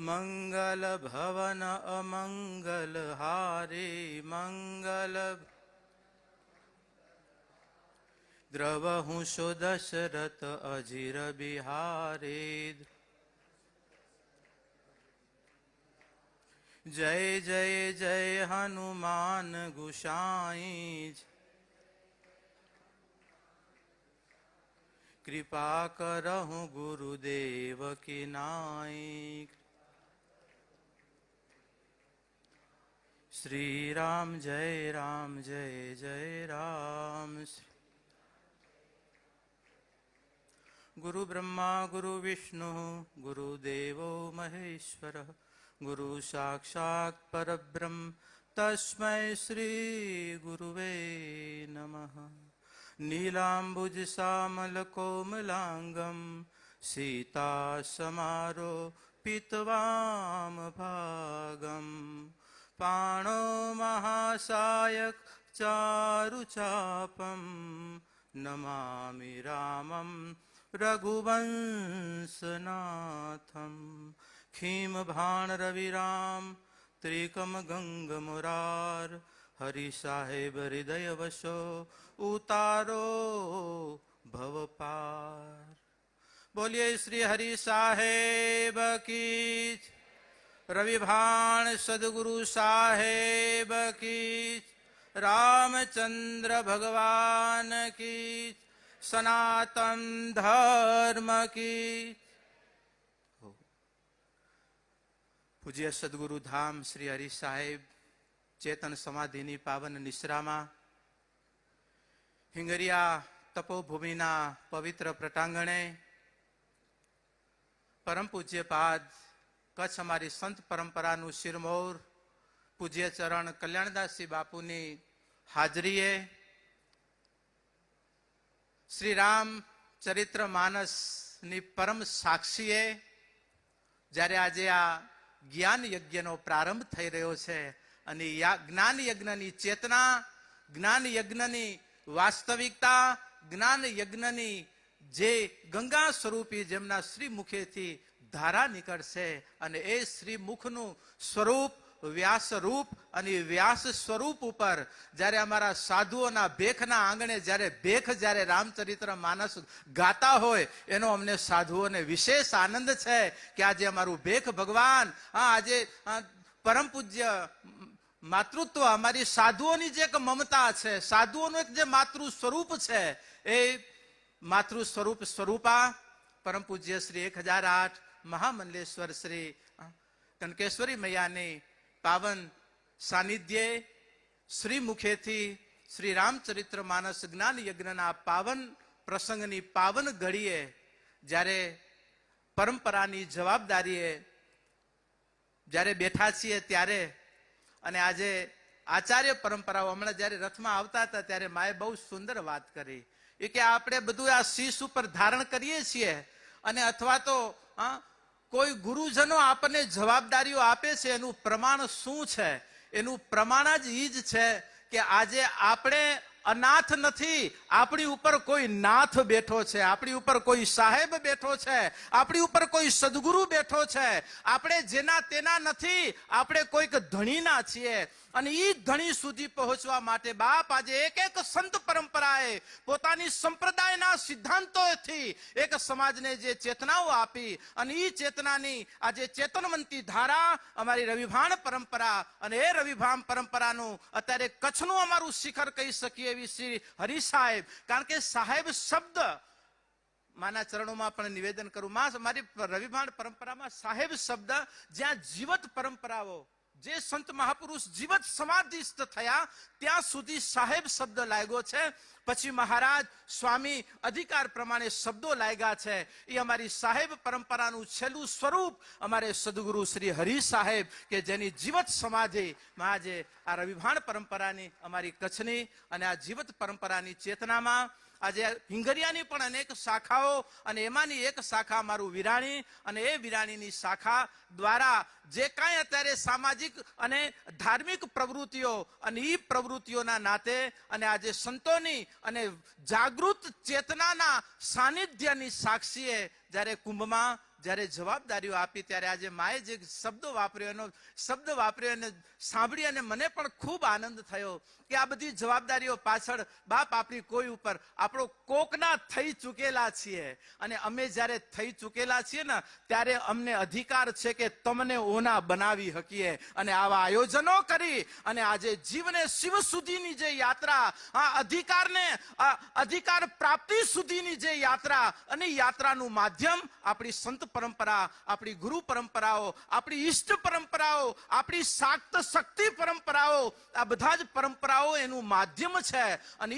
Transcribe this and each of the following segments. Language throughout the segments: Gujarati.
મંગલ ભવન અમંગલ હારે મંગલ દ્રવહું શો દશરથ અજીર બિહારે જય જય જય હનુમાન ગુસાઈ કૃપા કરહું ગુરુદેવ કી શ્રી રામ જય રામ, જય જય રામ. ગુરુ બ્રહ્મા, ગુરુ વિષ્ણુ ગુરુદેવો મહેશ્વર, ગુરુ સાક્ષાત પરબ્રહ્મ તસ્મૈ શ્રી ગુરુવે નમઃ. નીલાંબુજ સામલ કોમલાંગમ, સીતા સમારો પિતવામ ભાગમ. પાણો મહાસાયક चारुचापं नमामि નમામિ રામમ રઘુવંશનાથમ ખીમ ભાણ રવિરામ ત્રિકમ ગંગ મુરાર હરિ સાહેબ હૃદય વશો રવિભાણ સદગુરુ સાહેબ કી રામચંદ્ર ભગવાન કી સનાતન ધર્મ કી પૂજ્ય સદગુરુ ધામ શ્રી હરિ સાહેબ, ચેતન સમાધિની પાવન નિશ્રામાં, હિંગરિયા તપોભૂમિના પવિત્ર પ્રટાંગણે, પરમ પૂજ્ય પાદ કચ્છ અમારી સંત પરંપરાનું શિરમોર, પૂજ્ય ચરણ કલ્યાણદાસજી બાપુની હાજરીએ શ્રી રામ ચરિત્ર માનસની પરમ સાક્ષીએ જ્યારે આજે આ જ્ઞાન યજ્ઞનો પ્રારંભ થઈ રહ્યો છે અને જ્ઞાન યજ્ઞની ચેતના, જ્ઞાન યજ્ઞની વાસ્તવિકતા, જ્ઞાન યજ્ઞની જે ગંગા સ્વરૂપી જેમના શ્રી મુખેથી ધારા નીકળશે અને એ શ્રી મુખનું સ્વરૂપ વ્યાસ રૂપ અને વ્યાસ સ્વરૂપ ઉપર જ્યારે અમારા સાધુઓના ભેખના આંગણે જ્યારે ભેખ જ્યારે રામચરિત્ર માનસ ગાતા હોય, એનો અમને સાધુઓને વિશેષ આનંદ છે કે આજે અમારું ભેખ ભગવાન હા આજે પરમ પૂજ્ય માતૃત્વ, અમારી સાધુઓની જે એક મમતા છે, સાધુઓનું એક જે માતૃ સ્વરૂપ છે, એ માતૃ સ્વરૂપ સ્વરૂપા પરમ પૂજ્ય શ્રી એક હજાર આઠ મહામંડલેશ્વર શ્રી કનકેશ્વરી મૈયાની પાવન સાનિધ્યે શ્રી મુખેથી શ્રી રામચરિત્ર માનસ જ્ઞાન યજ્ઞના પાવન પ્રસંગની પાવન ઘડીએ જ્યારે પરંપરાની જવાબદારીએ જ્યારે બેઠા છીએ ત્યારે અને આજે આચાર્ય પરંપરાઓ હમણાં જ્યારે રથમાં આવતા હતા ત્યારે માએ બહુ સુંદર વાત કરી. એ કે આપણે બધું આ શીશ ઉપર ધારણ કરીએ છીએ અને અથવા તો કોઈ ગુરુજનો આપણને જવાબદારીઓ આપે છે, એનું પ્રમાણ શું છે? એનું પ્રમાણ જ ઈ જ છે કે આજે આપણે અનાથ નથી, આપણી ઉપર કોઈ નાથ બેઠો છે, આપણી ઉપર કોઈ સાહેબ બેઠો છે, આપણી ઉપર કોઈ સદગુરુ બેઠો છે. આપણે જેના તેના નથી, આપણે કોઈક ધણીના છીએ. અને એ ધણી સુધી પહોંચવા માટે બાપ આજે એક એક સંત પરંપરાએ પોતાની સંપ્રદાયના સિદ્ધાંતોથી એક સમાજને જે ચેતનાઓ આપી અને એ ચેતનાની આજે ચેતનવંતી ધારા, અમારી રવિભાણ પરંપરા અને એ રવિભાણ પરંપરાનું અત્યારે કચ્છનું અમારું શિખર કહી શકીએ એવી શ્રી હરિ સાહેબ. કારણ કે સાહેબ શબ્દ, માના ચરણોમાં પણ નિવેદન કરું મારી રવિભાણ પરંપરામાં સાહેબ શબ્દ, જ્યાં જીવત પરંપરાઓ જે સંત મહાપુરુષ જીવત સમાધિસ્થ થયા, ત્યાં સુધી સાહેબ શબ્દ લાગ્યો છે. પછી મહારાજ, સ્વામી, અધિકાર પ્રમાણે શબ્દો લાગ્યા છે. એ અમારી સાહેબ પરંપરાનું છેલ્લું સ્વરૂપ અમારે સદગુરુ શ્રી હરિ સાહેબ કે જેની જીવત સમાધિ આજે આ રવિભાણ પરંપરાની અમારી કચ્છની અને આ જીવત પરંપરાની ચેતનામાં આજે હિંગરિયાની પણ અનેક શાખાઓ અને એમાંની એક શાખા મારું વિરાણી અને એ વિરાણીની શાખા દ્વારા જે કાંઈ અત્યારે સામાજિક અને ધાર્મિક પ્રવૃત્તિઓ અને એ પ્રવૃત્તિઓના નાતે અને આજે સંતોની અને જાગૃત ચેતનાના સાનિધ્યની સાક્ષીએ જ્યારે કુંભમાં જ્યારે જવાબદારીઓ આપી ત્યારે આજે માએ જે શબ્દો વાપર્યો એનો શબ્દ વાપર્યો અને સાંભળી અને મને પણ ખૂબ આનંદ થયો કે આ બધી જવાબદારીઓ પાછળ બાપ આપણી કોઈ ઉપર, આપણો કોકના થઈ ચૂકેલા છીએ. અને અમે જ્યારે થઈ ચૂકેલા છીએ ને, ત્યારે અમને અધિકાર છે કે તમને ઓના બનાવી શકીએ. અને આવા આયોજનો કરી અને આજે જીવને શિવ સુધીની જે યાત્રા, આ અધિકારને અધિકાર પ્રાપ્તિ સુધીની જે યાત્રા અને યાત્રાનું માધ્યમ આપણી સંત પરંપરા, આપણી ગુરુ પરંપરાઓ, આપણી ઈષ્ટ પરંપરાઓ, આપણી શાક્ત શક્તિ પરંપરાઓ, આ બધા જ પરંપરાઓ એનું માધ્યમ છે. અને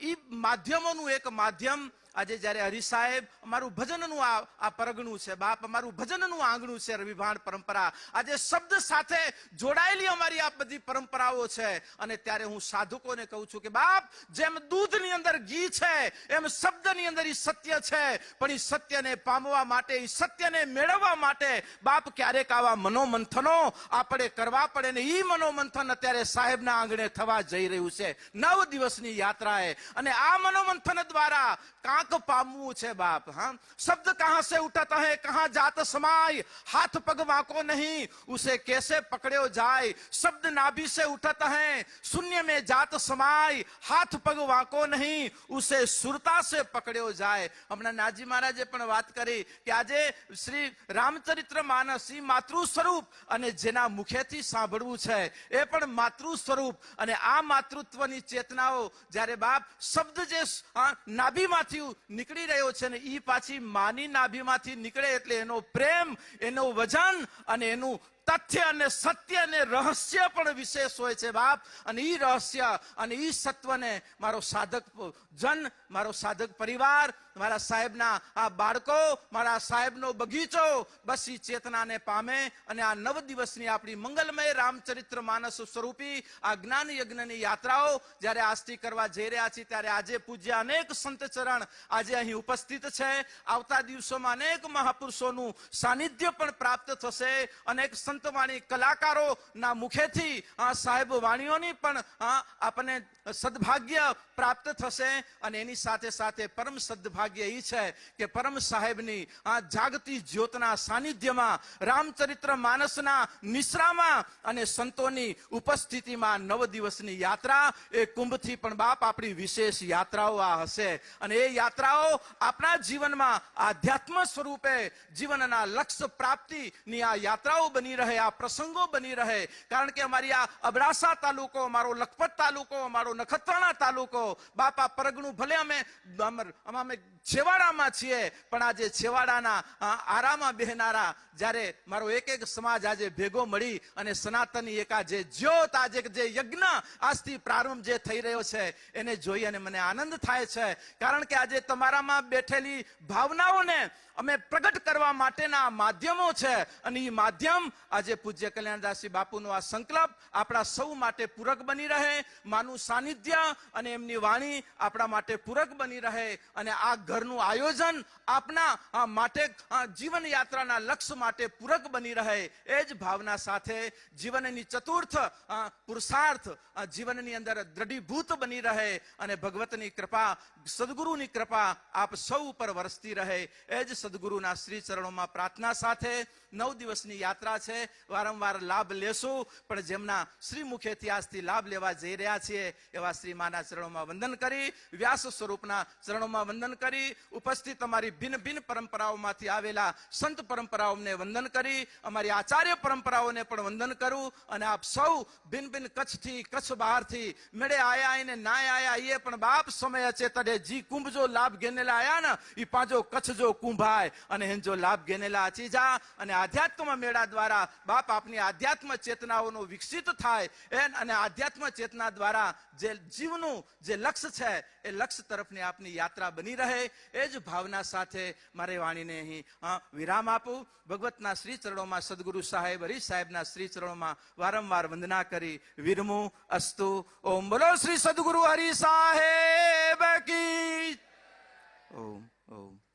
ઈ માધ્યમોનું એક માધ્યમ આજે જ્યારે હરિ સાહેબ અમારું ભજનનું આ આ પરગણું છે, બાપ અમારું ભજનનું આંગણું છે રવિભાણ પરંપરા. આજે શબ્દ સાથે જોડાયેલી અમારી આ બધી પરંપરાઓ છે. અને ત્યારે હું સાધુકોને કહું છું કે, બાપ, જેમ દૂધની અંદર ઘી છે, એમ શબ્દની અંદર એ સત્ય છે. પણ એ સત્યને પામવા માટે એ સત્યને મેળવવા માટે બાપ ક્યારેક આવા મનોમંથનો આપણે કરવા પડે ને એ મનોમંથન અત્યારે સાહેબના આંગણે થવા જઈ રહ્યું છે. નવ દિવસની યાત્રાએ. અને આ મનોમંથન દ્વારા કાંક પામવું છે બાપ હા શબ્દ કહાं से उठता है कहां जात समाय हाथ पग वाको नहीं उसे कैसे पकड़ो जाए शब्द नाभि से उठता है शून्य में जात समाय હાથ પગ વાંકો નહીં ઉસે સુરતા સે પકડ્યો જાય હમણાં નાજી મહારાજે પણ વાત કરી કે આજે શ્રી રામચરિત્ર માનસ ઈ માતૃ સ્વરૂપ અને જેના મુખેથી સાંભળવું છે એ પણ માતૃ સ્વરૂપ અને આ માતૃત્વની ચેતનાઓ જ્યારે બાપ શબ્દ જે આ નાભીમાંથી નીકળી રહ્યો છે ને એ પાછી માની નાભીમાંથી નીકળે એટલે એનો પ્રેમ, એનો વજન અને એનું તથ્ય અને સત્ય અને રહસ્ય પણ વિશેષ હોય છે બાપ. અને એ રહસ્ય અને એ સત્વને મારો સાધક જન, મારો સાધક પરિવાર, મારા સાહેબના આ બાળકો, મારા સાહેબનો બગીચો, બસ એ ચેતનાને પામે અને આ નવ દિવસની આપણી મંગલમય રામચરિત્ર માનસ સ્વરૂપી આ જ્ઞાન યજ્ઞની યાત્રાઓ જ્યારે આજથી કરવા જઈ રહ્યા છીએ ત્યારે આજે પૂજ્ય અનેક સંત ચરણ આજે અહીં ઉપસ્થિત છે. આવતા દિવસોમાં અનેક મહાપુરુષોનું સાનિધ્ય પણ પ્રાપ્ત થશે. અનેક સંતવાણી કલાકારોના મુખેથી આ સાહેબ વાણીઓની પણ આ આપણને સદભાગ્ય પ્રાપ્ત થશે અને એની સાથે સાથે પરમ સદભાગ્ય એ છે કે પરમ સાહેબની આ જાગતી જ્યોતના સાનિધ્યમાં, રામચરિત્ર માનસના નિશ્રામાં અને સંતોની ઉપસ્થિતિમાં નવ દિવસની યાત્રા, એ કુંભથી પણ બાપ આપણી વિશેષ યાત્રાઓ આ હશે. અને એ યાત્રાઓ આપણા જીવનમાં આધ્યાત્મ સ્વરૂપે જીવનના લક્ષ્ય પ્રાપ્તિની આ યાત્રાઓ બની રહે, આ પ્રસંગો બની રહે. કારણ કે અમારી આ અબડાસા તાલુકો, અમારો લખપત તાલુકો, અમારો નખત્રાણા તાલુકો બાપા પરગણું ભલે અમે અમે છેવાડામાં છીએ, પણ આજે છેવાડાના આરામાં બેહનારા, જ્યારે મારો એક એક સમાજ આજે ભેગો મળી અને સનાતની એકા જે જ્યોત, આજે જે યજ્ઞ આજથી પ્રારંભ જે થઈ રહ્યો છે, એને જોઈ અને મને આનંદ થાય છે. કારણ કે આજે તમારામાં બેઠેલી ભાવનાઓને અમે પ્રગટ કરવા માટેના માધ્યમો છે. અને એ માધ્યમ આજે પૂજ્ય કલ્યાણદાસજી બાપુનો આ સંકલ્પ આપણા સૌ માટે પૂરક બની રહે, માનું સાનિધ્ય અને એમની વાણી આપણા માટે પૂરક બની રહે અને આ ઘરનું આયોજન આપના માટે જીવન યાત્રાના લક્ષ્ય માટે પૂરક બની રહે. એ જ ભાવના સાથે જીવનની ચતુર્થ પુરુષાર્થ જીવનની અંદર દ્રઢીભૂત બની રહે અને ભગવતની કૃપા, સદગુરુની કૃપા આપ સૌ ઉપર વરસતી રહે. એ જ સદગુરુના શ્રી ચરણોમાં પ્રાર્થના સાથે નવ દિવસની યાત્રા છે. વારંવાર લાભ લેશું. પણ જેમના શ્રી મુખેથી આજથી લાભ લેવા જઈ રહ્યા છીએ, એવા શ્રી માના ચરણોમાં વંદન કરી, વ્યાસ સ્વરૂપના ચરણોમાં વંદન કરી, ઉપસ્થિત અમારી ભિન્ન ભિન્ન પરંપરાઓમાંથી આવેલા સંત પરંપરાઓને વંદન કરી, અમારી આચાર્ય પરંપરાઓને પણ વંદન કરું અને આપ સૌ ભિન્ન ભિન્ન કચ્છથી, કચ્છ બહારથી, મેળે આયા આઈને નાય આયા એ પણ બાપ સમય અચે તડે જી કુંભ જો લાભ ગેનેલા આયા ને એ પાંજો કચ્છ જો કુંભાય અને હેન જો લાભ ગેનેલા આચી જા, અને આજે આધ્યાત્મ મેળા દ્વારા બાપ આપની આધ્યાત્મ ચેતનાઓનું વિકસિત થાય એન અને આધ્યાત્મ ચેતના દ્વારા જે જીવનું જે લક્ષ્ય છે, એ લક્ષ્ય તરફની આપની યાત્રા બની રહે. એ જ ભાવના સાથે મારે વાણીને અહીં વિરામ આપું. ભગવતના શ્રી ચરણોમાં સદગુરુ સાહેબ, હરી સાહેબના શ્રી ચરણોમાં વારંવાર વંદના કરી, વિરમું અસ્તુ. ઓમ બોલો શ્રી સદગુરુ હરિ સાહેબ કી. ઓમ ઓમ.